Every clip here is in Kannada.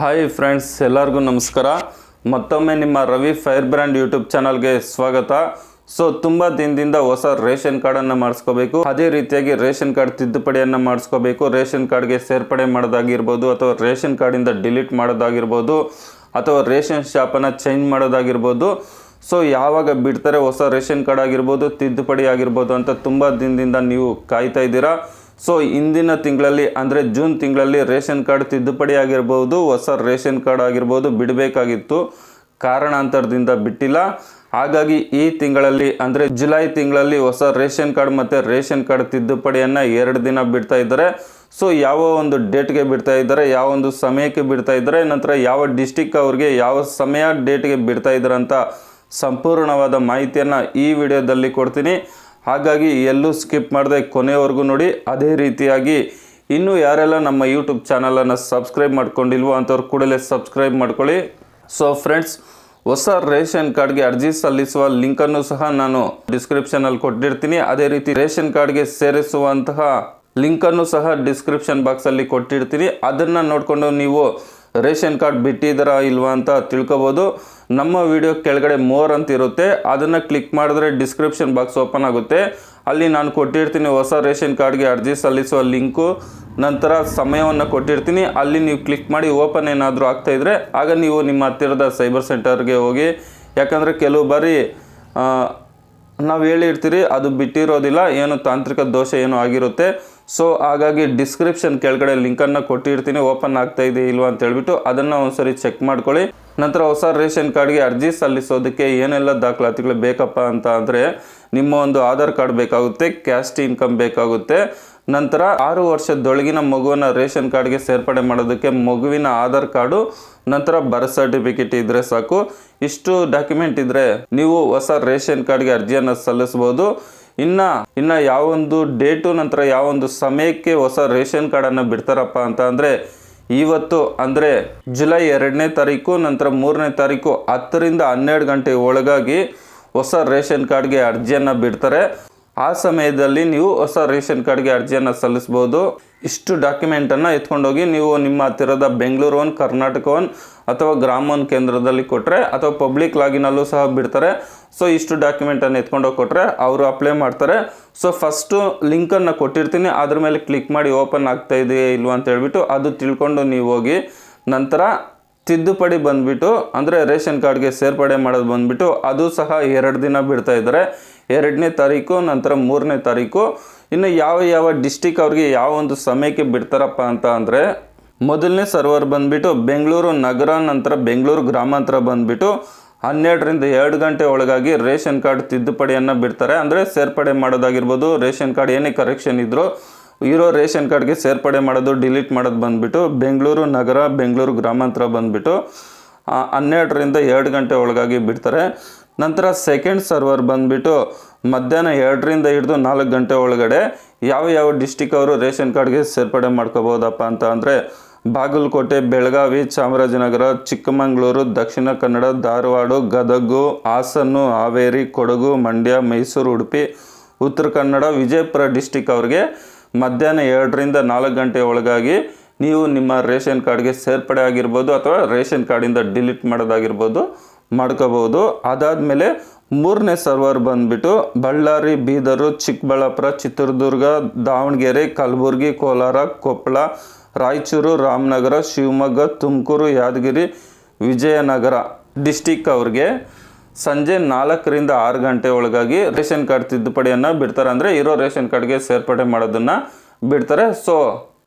ಹಾಯ್ ಫ್ರೆಂಡ್ಸ್ ಎಲ್ಲರಿಗೂ ನಮಸ್ಕಾರ. ಮತ್ತೊಮ್ಮೆ ನಿಮ್ಮ ರವಿ ಫೈರ್ ಬ್ರ್ಯಾಂಡ್ ಯೂಟ್ಯೂಬ್ ಚಾನಲ್ಗೆ ಸ್ವಾಗತ. ಸೊ ತುಂಬ ದಿನದಿಂದ ಹೊಸ ರೇಷನ್ ಕಾರ್ಡನ್ನು ಮಾಡಿಸ್ಕೋಬೇಕು. ಅದೇ ರೀತಿಯಾಗಿ ರೇಷನ್ ಕಾರ್ಡ್ ತಿದ್ದುಪಡಿಯನ್ನು ಮಾಡಿಸ್ಕೋಬೇಕು. ರೇಷನ್ ಕಾರ್ಡ್ಗೆ ಸೇರ್ಪಡೆ ಮಾಡೋದಾಗಿರ್ಬೋದು ಅಥವಾ ರೇಷನ್ ಕಾರ್ಡಿಂದ ಡಿಲೀಟ್ ಮಾಡೋದಾಗಿರ್ಬೋದು ಅಥವಾ ರೇಷನ್ ಶಾಪನ್ನು ಚೇಂಜ್ ಮಾಡೋದಾಗಿರ್ಬೋದು. ಸೊ ಯಾವಾಗ ಬಿಡ್ತಾರೆ ಹೊಸ ರೇಷನ್ ಕಾರ್ಡ್ ಆಗಿರ್ಬೋದು, ತಿದ್ದುಪಡಿ ಆಗಿರ್ಬೋದು ಅಂತ ತುಂಬ ದಿನದಿಂದ ನೀವು ಕಾಯ್ತಾ ಇದ್ದೀರಾ. ಸೊ ಇಂದಿನ ತಿಂಗಳಲ್ಲಿ, ಅಂದರೆ ಜೂನ್ ತಿಂಗಳಲ್ಲಿ ರೇಷನ್ ಕಾರ್ಡ್ ತಿದ್ದುಪಡಿ ಆಗಿರ್ಬೋದು, ಹೊಸ ರೇಷನ್ ಕಾರ್ಡ್ ಆಗಿರ್ಬೋದು ಬಿಡಬೇಕಾಗಿತ್ತು. ಕಾರಣಾಂತರದಿಂದ ಬಿಟ್ಟಿಲ್ಲ. ಹಾಗಾಗಿ ಈ ತಿಂಗಳಲ್ಲಿ, ಅಂದರೆ ಜುಲೈ ತಿಂಗಳಲ್ಲಿ ಹೊಸ ರೇಷನ್ ಕಾರ್ಡ್ ಮತ್ತು ರೇಷನ್ ಕಾರ್ಡ್ ತಿದ್ದುಪಡಿಯನ್ನು ಎರಡು ದಿನ ಬಿಡ್ತಾ ಇದ್ದಾರೆ. ಸೊ ಯಾವ ಒಂದು ಡೇಟ್ಗೆ ಬಿಡ್ತಾ ಇದ್ದಾರೆ, ಯಾವ ಒಂದು ಸಮಯಕ್ಕೆ ಬಿಡ್ತಾ ಇದ್ದಾರೆ, ನಂತರ ಯಾವ ಡಿಸ್ಟಿಕ್ ಅವ್ರಿಗೆ ಯಾವ ಸಮಯ ಡೇಟ್ಗೆ ಬಿಡ್ತಾ ಇದ್ದಾರೆ ಅಂತ ಸಂಪೂರ್ಣವಾದ ಮಾಹಿತಿಯನ್ನು ಈ ವಿಡಿಯೋದಲ್ಲಿ ಕೊಡ್ತೀನಿ. ಹಾಗಾಗಿ ಎಲ್ಲೂ ಸ್ಕಿಪ್ ಮಾಡದೆ ಕೊನೆವರೆಗೂ ನೋಡಿ. ಅದೇ ರೀತಿಯಾಗಿ ಇನ್ನೂ ಯಾರೆಲ್ಲ ನಮ್ಮ ಯೂಟ್ಯೂಬ್ ಚಾನಲನ್ನು ಸಬ್ಸ್ಕ್ರೈಬ್ ಮಾಡ್ಕೊಂಡಿಲ್ವೋ ಅಂಥವ್ರು ಕೂಡಲೇ ಸಬ್ಸ್ಕ್ರೈಬ್ ಮಾಡ್ಕೊಳ್ಳಿ. ಸೊ ಫ್ರೆಂಡ್ಸ್ ಹೊಸ ರೇಷನ್ ಕಾರ್ಡ್ಗೆ ಅರ್ಜಿ ಸಲ್ಲಿಸುವ ಲಿಂಕನ್ನು ಸಹ ನಾನು ಡಿಸ್ಕ್ರಿಪ್ಷನಲ್ಲಿ ಕೊಟ್ಟಿರ್ತೀನಿ. ಅದೇ ರೀತಿ ರೇಷನ್ ಕಾರ್ಡ್ಗೆ ಸೇರಿಸುವಂತಹ ಲಿಂಕನ್ನು ಸಹ ಡಿಸ್ಕ್ರಿಪ್ಷನ್ ಬಾಕ್ಸಲ್ಲಿ ಕೊಟ್ಟಿರ್ತೀನಿ. ಅದನ್ನು ನೋಡಿಕೊಂಡು ನೀವು ರೇಷನ್ ಕಾರ್ಡ್ ಬಿಟ್ಟಿದ್ದೀರಾ ಇಲ್ವಾ ಅಂತ ತಿಳ್ಕೊಬೋದು. ನಮ್ಮ ವಿಡಿಯೋ ಕೆಳಗಡೆ ಮೋರ್ ಅಂತ ಇರುತ್ತೆ. ಅದನ್ನು ಕ್ಲಿಕ್ ಮಾಡಿದ್ರೆ ಡಿಸ್ಕ್ರಿಪ್ಷನ್ ಬಾಕ್ಸ್ ಓಪನ್ ಆಗುತ್ತೆ. ಅಲ್ಲಿ ನಾನು ಕೊಟ್ಟಿರ್ತೀನಿ ಹೊಸ ರೇಷನ್ ಕಾರ್ಡ್ಗೆ ಅರ್ಜಿ ಸಲ್ಲಿಸುವ ಲಿಂಕು. ನಂತರ ಸಮಯವನ್ನು ಕೊಟ್ಟಿರ್ತೀನಿ. ಅಲ್ಲಿ ನೀವು ಕ್ಲಿಕ್ ಮಾಡಿ ಓಪನ್ ಏನಾದರೂ ಆಗ್ತಾ ಇದ್ರೆ, ಆಗ ನೀವು ನಿಮ್ಮ ಹತ್ತಿರದ ಸೈಬರ್ ಸೆಂಟರ್ಗೆ ಹೋಗಿ. ಯಾಕಂದರೆ ಕೆಲವು ಬಾರಿ ನಾವು ಹೇಳಿರ್ತೀರಿ, ಅದು ಬಿಟ್ಟಿರೋದಿಲ್ಲ, ಏನು ತಾಂತ್ರಿಕ ದೋಷ ಏನೋ ಆಗಿರುತ್ತೆ. ಸೊ ಹಾಗಾಗಿ ಡಿಸ್ಕ್ರಿಪ್ಷನ್ ಕೆಳಗಡೆ ಲಿಂಕನ್ನು ಕೊಟ್ಟಿರ್ತೀನಿ ಓಪನ್ ಆಗ್ತಾ ಇದೆ ಇಲ್ವಾ ಅಂತ ಹೇಳ್ಬಿಟ್ಟು ಅದನ್ನು ಒಂದ್ಸರಿ ಚೆಕ್ ಮಾಡ್ಕೊಳ್ಳಿ. ನಂತರ ಹೊಸ ರೇಷನ್ ಕಾರ್ಡ್ಗೆ ಅರ್ಜಿ ಸಲ್ಲಿಸೋದಕ್ಕೆ ಏನೆಲ್ಲ ದಾಖಲಾತಿಗಳು ಬೇಕಪ್ಪ ಅಂತ ಅಂದರೆ, ನಿಮ್ಮ ಒಂದು ಆಧಾರ್ ಕಾರ್ಡ್ ಬೇಕಾಗುತ್ತೆ ಕ್ಯಾಸ್ಟ್ ಇನ್ಕಮ್ ಬೇಕಾಗುತ್ತೆ. ನಂತರ ಆರು ವರ್ಷದೊಳಗಿನ ಮಗುವನ್ನು ರೇಷನ್ ಕಾರ್ಡ್ಗೆ ಸೇರ್ಪಡೆ ಮಾಡೋದಕ್ಕೆ ಮಗುವಿನ ಆಧಾರ್ ಕಾರ್ಡು, ನಂತರ ಬರ್ತ್ ಸರ್ಟಿಫಿಕೇಟ್ ಇದ್ದರೆ ಸಾಕು. ಇಷ್ಟು ಡಾಕ್ಯುಮೆಂಟ್ ಇದ್ದರೆ ನೀವು ಹೊಸ ರೇಷನ್ ಕಾರ್ಡ್ಗೆ ಅರ್ಜಿಯನ್ನು ಸಲ್ಲಿಸ್ಬೋದು. ಇನ್ನ ಇನ್ನ ಯಾವೊಂದು ಡೇಟು ನಂತರ ಯಾವೊಂದು ಸಮಯಕ್ಕೆ ಹೊಸ ರೇಷನ್ ಕಾರ್ಡನ್ನು ಬಿಡ್ತಾರಪ್ಪ ಅಂತ ಅಂದ್ರೆ, ಇವತ್ತು ಅಂದರೆ ಜುಲೈ ಎರಡನೇ ತಾರೀಕು ನಂತರ ಮೂರನೇ ತಾರೀಕು ಹತ್ತರಿಂದ ಹನ್ನೆರಡು ಗಂಟೆ ಒಳಗಾಗಿ ಹೊಸ ರೇಷನ್ ಕಾರ್ಡ್ಗೆ ಅರ್ಜಿಯನ್ನು ಬಿಡ್ತಾರೆ. ಆ ಸಮಯದಲ್ಲಿ ನೀವು ಹೊಸ ರೇಷನ್ ಕಾರ್ಡ್ಗೆ ಅರ್ಜಿಯನ್ನು ಸಲ್ಲಿಸ್ಬೋದು. ಇಷ್ಟು ಡಾಕ್ಯುಮೆಂಟನ್ನು ಎತ್ಕೊಂಡೋಗಿ ನೀವು ನಿಮ್ಮ ಹತ್ತಿರದ ಬೆಂಗಳೂರು ಒನ್ ಕರ್ನಾಟಕ ಒನ್ ಅಥವಾ ಗ್ರಾಮ ಒನ್ ಕೇಂದ್ರದಲ್ಲಿ ಕೊಟ್ಟರೆ ಅಥವಾ ಪಬ್ಲಿಕ್ ಲಾಗಿನಲ್ಲೂ ಸಹ ಬಿಡ್ತಾರೆ. ಸೊ ಇಷ್ಟು ಡಾಕ್ಯುಮೆಂಟನ್ನು ಎತ್ಕೊಂಡೋಗಿ ಕೊಟ್ಟರೆ ಅವರು ಅಪ್ಲೈ ಮಾಡ್ತಾರೆ. ಸೊ ಫಸ್ಟು ಲಿಂಕನ್ನು ಕೊಟ್ಟಿರ್ತೀನಿ. ಅದ್ರ ಮೇಲೆ ಕ್ಲಿಕ್ ಮಾಡಿ ಓಪನ್ ಆಗ್ತಾ ಇದೆಯಾ ಇಲ್ವ ಅಂತ ಹೇಳ್ಬಿಟ್ಟು ಅದು ತಿಳ್ಕೊಂಡು ನೀವು ಹೋಗಿ ನಂತರ ತಿದ್ದುಪಡಿ ಬಂದ್ಬಿಟ್ಟು, ಅಂದರೆ ರೇಷನ್ ಕಾರ್ಡ್ಗೆ ಸೇರ್ಪಡೆ ಮಾಡೋದು ಬಂದ್ಬಿಟ್ಟು, ಅದು ಸಹ ಎರಡು ದಿನ ಬಿಡ್ತಾ ಇದ್ದಾರೆ. ಎರಡನೇ ತಾರೀಕು, ನಂತರ ಮೂರನೇ ತಾರೀಕು. ಇನ್ನು ಯಾವ ಯಾವ ಡಿಸ್ಟಿಕ್ ಅವ್ರಿಗೆ ಯಾವ ಒಂದು ಸಮಯಕ್ಕೆ ಬಿಡ್ತಾರಪ್ಪ ಅಂತ ಅಂದರೆ, ಮೊದಲನೇ ಸರ್ವರ್ ಬಂದುಬಿಟ್ಟು ಬೆಂಗಳೂರು ನಗರ, ನಂತರ ಬೆಂಗಳೂರು ಗ್ರಾಮಾಂತರ ಬಂದ್ಬಿಟ್ಟು ಹನ್ನೆರಡರಿಂದ ಎರಡು ಗಂಟೆ ಒಳಗಾಗಿ ರೇಷನ್ ಕಾರ್ಡ್ ತಿದ್ದುಪಡಿಯನ್ನು ಬಿಡ್ತಾರೆ. ಅಂದರೆ ಸೇರ್ಪಡೆ ಮಾಡೋದಾಗಿರ್ಬೋದು, ರೇಷನ್ ಕಾರ್ಡ್ ಏನೇ ಕರೆಕ್ಷನ್ ಇದ್ದರೂ ಇರೋ ರೇಷನ್ ಕಾರ್ಡ್ಗೆ ಸೇರ್ಪಡೆ ಮಾಡೋದು ಡಿಲೀಟ್ ಮಾಡೋದು ಬಂದುಬಿಟ್ಟು ಬೆಂಗಳೂರು ನಗರ, ಬೆಂಗಳೂರು ಗ್ರಾಮಾಂತರ ಬಂದುಬಿಟ್ಟು ಹನ್ನೆರಡರಿಂದ ಎರಡು ಗಂಟೆ ಒಳಗಾಗಿ ಬಿಡ್ತಾರೆ. ನಂತರ ಸೆಕೆಂಡ್ ಸರ್ವರ್ ಬಂದ್ಬಿಟ್ಟು ಮಧ್ಯಾಹ್ನ ಎರಡರಿಂದ ಹಿಡಿದು ನಾಲ್ಕು ಗಂಟೆ ಒಳಗಡೆ ಯಾವ ಯಾವ ಡಿಸ್ಟಿಕ್ ಅವರು ರೇಷನ್ ಕಾರ್ಡ್ಗೆ ಸೇರ್ಪಡೆ ಮಾಡ್ಕೋಬೋದಪ್ಪ ಅಂತ ಅಂದರೆ ಬಾಗಲಕೋಟೆ, ಬೆಳಗಾವಿ, ಚಾಮರಾಜನಗರ, ಚಿಕ್ಕಮಗಳೂರು, ದಕ್ಷಿಣ ಕನ್ನಡ, ಧಾರವಾಡ, ಗದಗು ಹಾಸನ್ನು ಹಾವೇರಿ, ಕೊಡಗು, ಮಂಡ್ಯ, ಮೈಸೂರು, ಉಡುಪಿ, ಉತ್ತರ ಕನ್ನಡ, ವಿಜಯಪುರ ಡಿಸ್ಟಿಕ್ ಅವ್ರಿಗೆ ಮಧ್ಯಾಹ್ನ ಎರಡರಿಂದ ನಾಲ್ಕು ಗಂಟೆ ಒಳಗಾಗಿ ನೀವು ನಿಮ್ಮ ರೇಷನ್ ಕಾರ್ಡ್ಗೆ ಸೇರ್ಪಡೆ ಆಗಿರ್ಬೋದು ಅಥವಾ ರೇಷನ್ ಕಾರ್ಡಿಂದ ಡಿಲೀಟ್ ಮಾಡೋದಾಗಿರ್ಬೋದು ಮಾಡ್ಕೋಬೋದು. ಅದಾದಮೇಲೆ ಮೂರನೇ ಸರ್ವರ್ ಬಂದುಬಿಟ್ಟು ಬಳ್ಳಾರಿ, ಬೀದರು, ಚಿಕ್ಕಬಳ್ಳಾಪುರ, ಚಿತ್ರದುರ್ಗ, ದಾವಣಗೆರೆ, ಕಲಬುರಗಿ, ಕೋಲಾರ, ಕೊಪ್ಪಳ ರಾಯಚೂರು, ರಾಮನಗರ, ಶಿವಮೊಗ್ಗ, ತುಮಕೂರು, ಯಾದಗಿರಿ, ವಿಜಯನಗರ ಡಿಸ್ಟಿಕ್ ಅವ್ರಿಗೆ ಸಂಜೆ ನಾಲ್ಕರಿಂದ ಆರು ಗಂಟೆ ಒಳಗಾಗಿ ರೇಷನ್ ಕಾರ್ಡ್ ತಿದ್ದುಪಡಿಯನ್ನು ಬಿಡ್ತಾರೆ. ಅಂದರೆ ಇರೋ ರೇಷನ್ ಕಾರ್ಡ್ಗೆ ಸೇರ್ಪಡೆ ಮಾಡೋದನ್ನು ಬಿಡ್ತಾರೆ. ಸೊ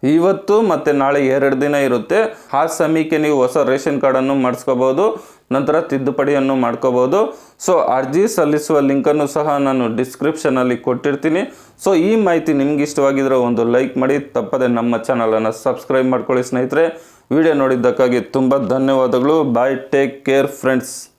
ಇವತ್ತು ಮತ್ತು ನಾಳೆ ಎರಡು ದಿನ ಇರುತ್ತೆ. ಆ ಸಮಯಕ್ಕೆ ನೀವು ಹೊಸ ರೇಷನ್ ಕಾರ್ಡನ್ನು ಮಾಡಿಸ್ಕೋಬೋದು. ನಂತರ ತಿದ್ದುಪಡಿಯನ್ನು ಮಾಡ್ಕೋಬೋದು. ಸೊ, ಅರ್ಜಿ ಸಲ್ಲಿಸುವ ಲಿಂಕನ್ನು ಸಹ ನಾನು ಡಿಸ್ಕ್ರಿಪ್ಷನಲ್ಲಿ ಕೊಟ್ಟಿರ್ತೀನಿ. ಸೊ, ಈ ಮಾಹಿತಿ ನಿಮ್ಗೆ ಇಷ್ಟವಾಗಿದ್ರೆ ಒಂದು ಲೈಕ್ ಮಾಡಿ, ತಪ್ಪದೆ ನಮ್ಮ ಚಾನಲನ್ನು ಸಬ್ಸ್ಕ್ರೈಬ್ ಮಾಡ್ಕೊಳ್ಳಿ ಸ್ನೇಹಿತರೆ. ವಿಡಿಯೋ ನೋಡಿದ್ದಕ್ಕಾಗಿ ತುಂಬ ಧನ್ಯವಾದಗಳು. Bye, take care friends.